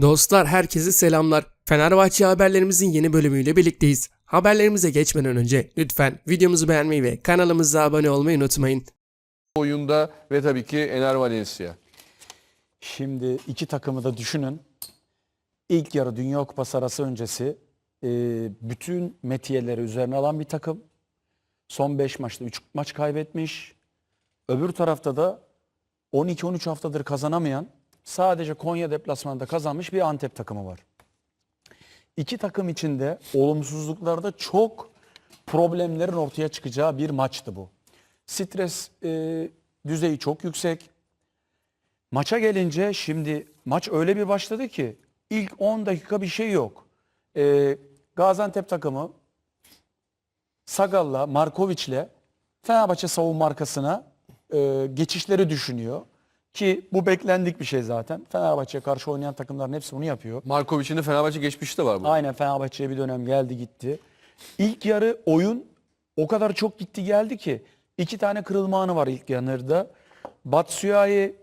Dostlar herkese selamlar. Fenerbahçe haberlerimizin yeni bölümüyle birlikteyiz. Haberlerimize geçmeden önce lütfen videomuzu beğenmeyi ve kanalımıza abone olmayı unutmayın. oyunda ve tabii ki Ener Valencia. Şimdi iki takımı da düşünün. İlk yarı Dünya Kupası arası öncesi e, bütün metiyeleri üzerine alan bir takım. Son 5 maçta 3 maç kaybetmiş. Öbür tarafta da 12-13 haftadır kazanamayan sadece Konya deplasmanında kazanmış bir Antep takımı var. İki takım içinde olumsuzluklarda çok problemlerin ortaya çıkacağı bir maçtı bu. Stres e, düzeyi çok yüksek. Maça gelince şimdi maç öyle bir başladı ki ilk 10 dakika bir şey yok. Ee, Gaziantep takımı Sagal'la, Markovic'le Fenerbahçe savunma arkasına e, geçişleri düşünüyor. Ki bu beklendik bir şey zaten. Fenerbahçe'ye karşı oynayan takımların hepsi bunu yapıyor. Markovic'in de Fenerbahçe geçmişi de var bu. Aynen Fenerbahçe'ye bir dönem geldi gitti. İlk yarı oyun o kadar çok gitti geldi ki iki tane kırılma anı var ilk yarıda. Batshuayi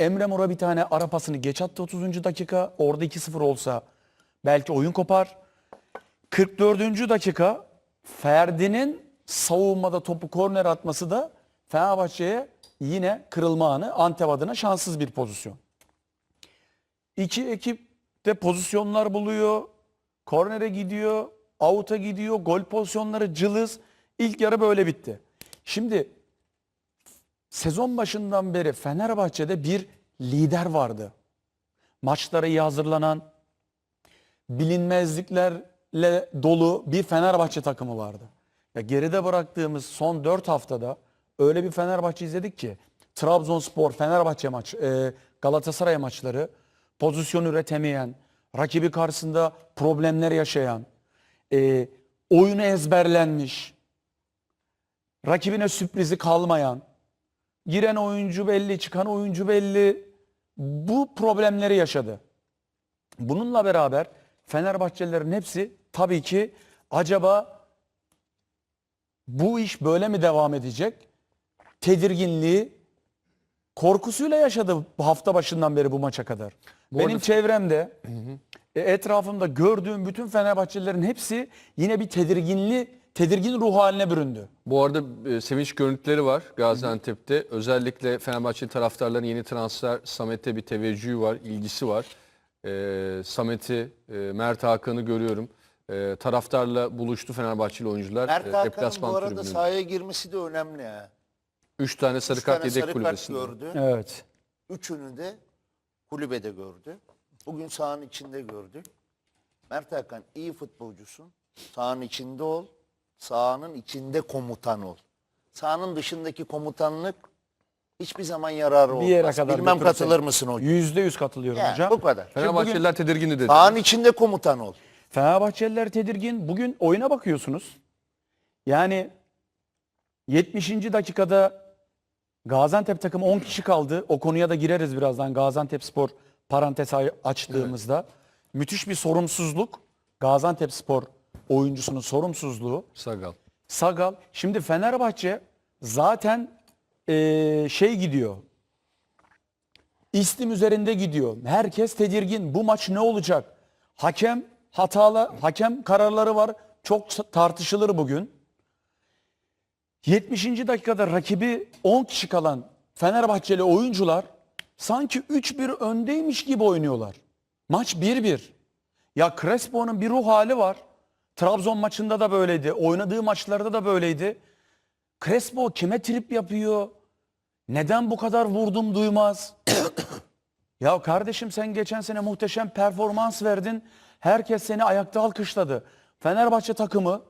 Emre Mor'a bir tane ara pasını geç attı 30. dakika. Orada 2-0 olsa belki oyun kopar. 44. dakika Ferdi'nin savunmada topu korner atması da Fenerbahçe'ye yine kırılma anı Antep adına şanssız bir pozisyon. İki ekip de pozisyonlar buluyor. Kornere gidiyor, avuta gidiyor, gol pozisyonları cılız. İlk yarı böyle bitti. Şimdi sezon başından beri Fenerbahçe'de bir lider vardı. Maçlara iyi hazırlanan, bilinmezliklerle dolu bir Fenerbahçe takımı vardı. Ya geride bıraktığımız son 4 haftada öyle bir Fenerbahçe izledik ki Trabzonspor, Fenerbahçe maç, e, Galatasaray maçları pozisyon üretemeyen, rakibi karşısında problemler yaşayan, e, oyunu ezberlenmiş, rakibine sürprizi kalmayan, giren oyuncu belli, çıkan oyuncu belli bu problemleri yaşadı. Bununla beraber Fenerbahçelilerin hepsi tabii ki acaba bu iş böyle mi devam edecek? Tedirginliği, korkusuyla yaşadı bu hafta başından beri bu maça kadar. Benim arada- çevremde, e, etrafımda gördüğüm bütün Fenerbahçelilerin hepsi yine bir tedirginli, tedirgin ruh haline büründü. Bu arada e, sevinç görüntüleri var Gaziantep'te. Özellikle Fenerbahçe taraftarların yeni transfer Samet'e bir teveccühü var, ilgisi var. E, Samet'i, e, Mert Hakan'ı görüyorum. E, taraftarla buluştu Fenerbahçeli oyuncular. Mert e, Hakan'ın deplasman bu arada sahaya girmesi de önemli ha. Üç tane sarı Üç kart tane yedek sarı kart kulübesinde. gördü. Evet. Üçünü de kulübede gördü. Bugün sahanın içinde gördü. Mert Hakan iyi futbolcusun. Sahanın içinde ol. Sahanın içinde komutan ol. Sahanın dışındaki komutanlık hiçbir zaman yararı olmaz. Bir yere kadar Bilmem götürse. katılır mısın hocam? Yüzde yüz katılıyorum Yani hocam. bu kadar. Fenerbahçeliler tedirgindi dedi. Sahanın içinde komutan ol. Fenerbahçeliler tedirgin. Bugün oyuna bakıyorsunuz. Yani 70. dakikada Gaziantep takımı 10 kişi kaldı. O konuya da gireriz birazdan. Gaziantep Spor parantez açtığımızda. Müthiş bir sorumsuzluk. Gaziantep Spor oyuncusunun sorumsuzluğu. Sagal. Sagal. Şimdi Fenerbahçe zaten eee, şey gidiyor. İstim üzerinde gidiyor. Herkes tedirgin. Bu maç ne olacak? Hakem hatalı, hakem kararları var. Çok tartışılır bugün. 70. dakikada rakibi 10 kişi kalan Fenerbahçeli oyuncular sanki 3-1 öndeymiş gibi oynuyorlar. Maç 1-1. Ya Crespo'nun bir ruh hali var. Trabzon maçında da böyleydi. Oynadığı maçlarda da böyleydi. Crespo kime trip yapıyor? Neden bu kadar vurdum duymaz? ya kardeşim sen geçen sene muhteşem performans verdin. Herkes seni ayakta alkışladı. Fenerbahçe takımı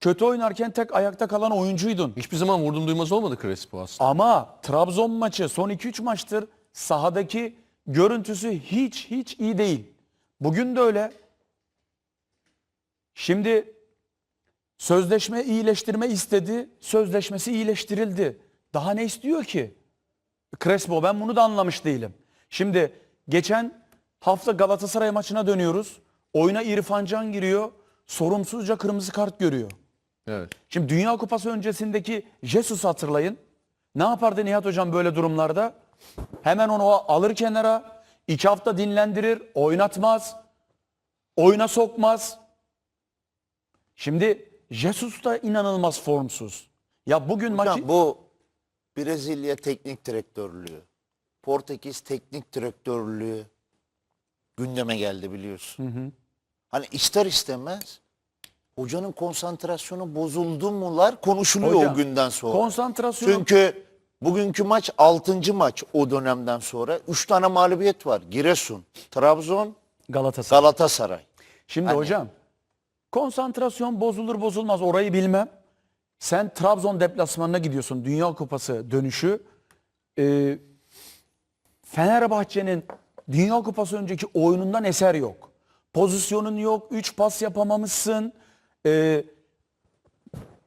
kötü oynarken tek ayakta kalan oyuncuydun. Hiçbir zaman vurdum duymaz olmadı Crespo aslında. Ama Trabzon maçı son 2-3 maçtır sahadaki görüntüsü hiç hiç iyi değil. Bugün de öyle. Şimdi sözleşme iyileştirme istedi. Sözleşmesi iyileştirildi. Daha ne istiyor ki? Crespo ben bunu da anlamış değilim. Şimdi geçen hafta Galatasaray maçına dönüyoruz. Oyuna İrfan Can giriyor. Sorumsuzca kırmızı kart görüyor. Evet. Şimdi Dünya Kupası öncesindeki Jesus hatırlayın. Ne yapardı Nihat Hocam böyle durumlarda? Hemen onu alır kenara. İki hafta dinlendirir, oynatmaz, oyuna sokmaz. Şimdi Jesus da inanılmaz formsuz. Ya bugün Hocam maçı bu Brezilya teknik direktörlüğü, Portekiz teknik direktörlüğü gündeme geldi biliyorsun. Hani ister istemez hocanın konsantrasyonu bozuldu mular konuşuluyor Hocam, o günden sonra. konsantrasyonu Çünkü bugünkü maç 6. maç o dönemden sonra. 3 tane mağlubiyet var. Giresun, Trabzon, Galatasaray. Galatasaray. Şimdi Hani- hocam konsantrasyon bozulur bozulmaz orayı bilmem. Sen Trabzon deplasmanına gidiyorsun Dünya Kupası dönüşü. Ee, Fenerbahçe'nin Dünya Kupası önceki oyunundan eser yok. Pozisyonun yok, 3 pas yapamamışsın. Ee,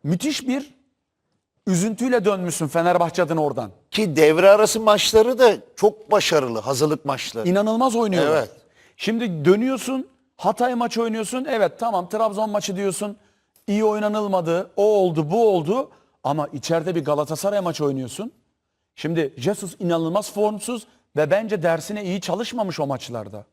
müthiş bir üzüntüyle dönmüşsün Fenerbahçe'den oradan. Ki devre arası maçları da çok başarılı hazırlık maçları. İnanılmaz oynuyorlar. Evet. Şimdi dönüyorsun Hatay maçı oynuyorsun. Evet tamam Trabzon maçı diyorsun. İyi oynanılmadı. O oldu bu oldu. Ama içeride bir Galatasaray maçı oynuyorsun. Şimdi Jesus inanılmaz formsuz ve bence dersine iyi çalışmamış o maçlarda.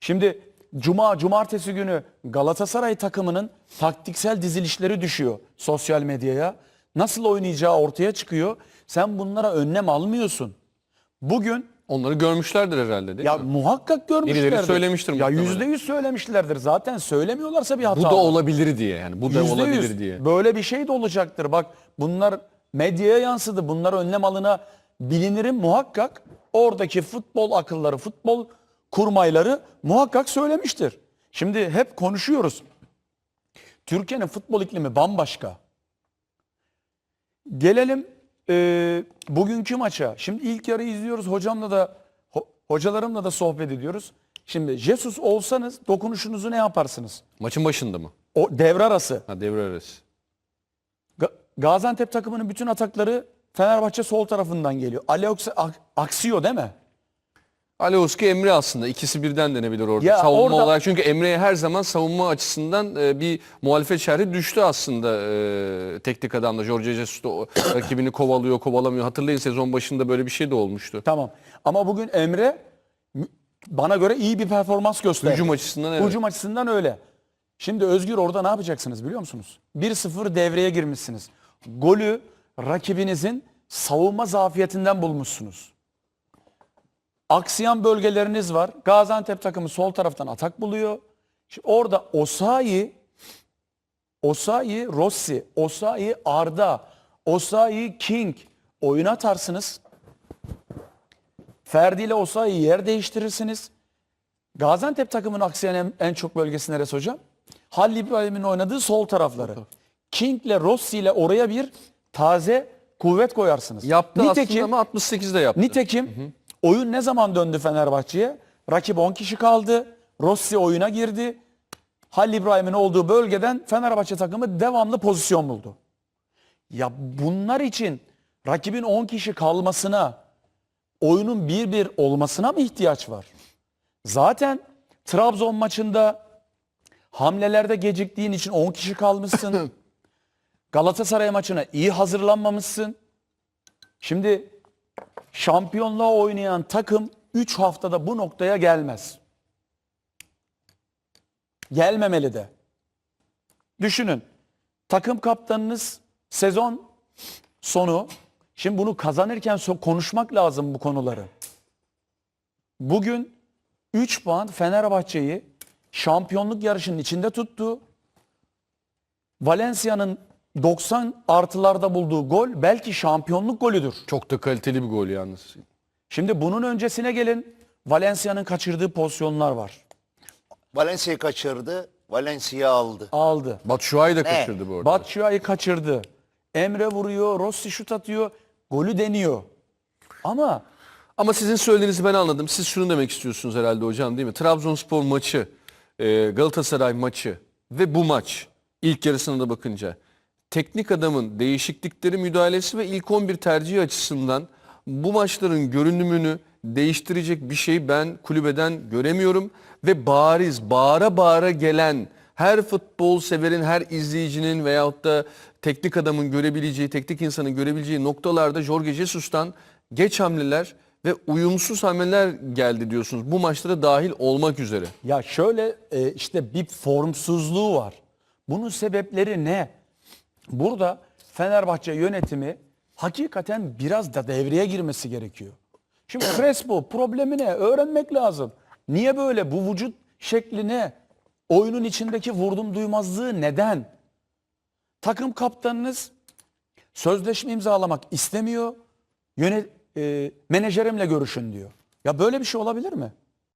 Şimdi Cuma, Cumartesi günü Galatasaray takımının taktiksel dizilişleri düşüyor sosyal medyaya. Nasıl oynayacağı ortaya çıkıyor. Sen bunlara önlem almıyorsun. Bugün Onları görmüşlerdir herhalde değil ya mi? muhakkak görmüşlerdir. Birileri söylemiştir Ya muhtemelen. yüzde yüz söylemişlerdir. Zaten söylemiyorlarsa bir hata Bu da var. olabilir diye yani. Bu da Yüzde olabilir diye. Böyle bir şey de olacaktır. Bak bunlar medyaya yansıdı. Bunlar önlem alına bilinirim muhakkak. Oradaki futbol akılları, futbol kurmayları muhakkak söylemiştir. Şimdi hep konuşuyoruz. Türkiye'nin futbol iklimi bambaşka. Gelelim e, bugünkü maça. Şimdi ilk yarı izliyoruz. Hocamla da ho- hocalarımla da sohbet ediyoruz. Şimdi Jesus olsanız dokunuşunuzu ne yaparsınız? Maçın başında mı? O devre arası. Ha devre arası. Ga- Gaziantep takımının bütün atakları Fenerbahçe sol tarafından geliyor. Alex Ak- aksıyor değil mi? Alioski Emre aslında ikisi birden denebilir orada Ya savunma orada- olarak. Çünkü Emre'ye her zaman savunma açısından e, bir muhalefet şerhi düştü aslında e, teknik adamda. Jorge Jesus da rakibini kovalıyor kovalamıyor. Hatırlayın sezon başında böyle bir şey de olmuştu. Tamam. Ama bugün Emre bana göre iyi bir performans gösterdi. Hücum açısından evet. Hücum açısından öyle. Şimdi Özgür orada ne yapacaksınız biliyor musunuz? 1-0 devreye girmişsiniz. Golü rakibinizin savunma zafiyetinden bulmuşsunuz. Aksayan bölgeleriniz var. Gaziantep takımı sol taraftan atak buluyor. Şimdi orada Osayi, Osayi Rossi, Osayi Arda, Osayi King oyuna atarsınız. Ferdi ile Osayi yer değiştirirsiniz. Gaziantep takımının aksayan en, en çok bölgesi neresi hocam? Halil İbrahim'in oynadığı sol tarafları. King ile Rossi ile oraya bir taze kuvvet koyarsınız. Yaptı Nitekim, aslında ama 68'de yaptı. nitekim oyun ne zaman döndü Fenerbahçe'ye? Rakip 10 kişi kaldı. Rossi oyuna girdi. Halil İbrahim'in olduğu bölgeden Fenerbahçe takımı devamlı pozisyon buldu. Ya bunlar için rakibin 10 kişi kalmasına, oyunun 1-1 olmasına mı ihtiyaç var? Zaten Trabzon maçında hamlelerde geciktiğin için 10 kişi kalmışsın. Galatasaray maçına iyi hazırlanmamışsın. Şimdi şampiyonluğa oynayan takım 3 haftada bu noktaya gelmez. Gelmemeli de. Düşünün. Takım kaptanınız sezon sonu. Şimdi bunu kazanırken konuşmak lazım bu konuları. Bugün 3 puan Fenerbahçe'yi şampiyonluk yarışının içinde tuttu. Valencia'nın 90 artılarda bulduğu gol belki şampiyonluk golüdür. Çok da kaliteli bir gol yalnız. Şimdi bunun öncesine gelin. Valencia'nın kaçırdığı pozisyonlar var. Valencia'yı kaçırdı, Valencia aldı. Aldı. Batshuayi de kaçırdı bu arada. Batshuayi kaçırdı. Emre vuruyor, Rossi şut atıyor. Golü deniyor. Ama Ama sizin söylediğinizi ben anladım. Siz şunu demek istiyorsunuz herhalde hocam değil mi? Trabzonspor maçı, e, Galatasaray maçı ve bu maç ilk yarısına da bakınca teknik adamın değişiklikleri müdahalesi ve ilk 11 tercihi açısından bu maçların görünümünü değiştirecek bir şey ben kulübeden göremiyorum ve bariz bağıra bağıra gelen her futbol severin, her izleyicinin veyahut da teknik adamın görebileceği, teknik insanın görebileceği noktalarda Jorge Jesus'tan geç hamleler ve uyumsuz hamleler geldi diyorsunuz. Bu maçlara dahil olmak üzere. Ya şöyle e, işte bir formsuzluğu var. Bunun sebepleri ne? Burada Fenerbahçe yönetimi hakikaten biraz da devreye girmesi gerekiyor. Şimdi Crespo problemi ne? Öğrenmek lazım. Niye böyle? Bu vücut şekli ne? Oyunun içindeki vurdum duymazlığı neden? Takım kaptanınız sözleşme imzalamak istemiyor. Yönet, e, menajerimle görüşün diyor. Ya böyle bir şey olabilir mi?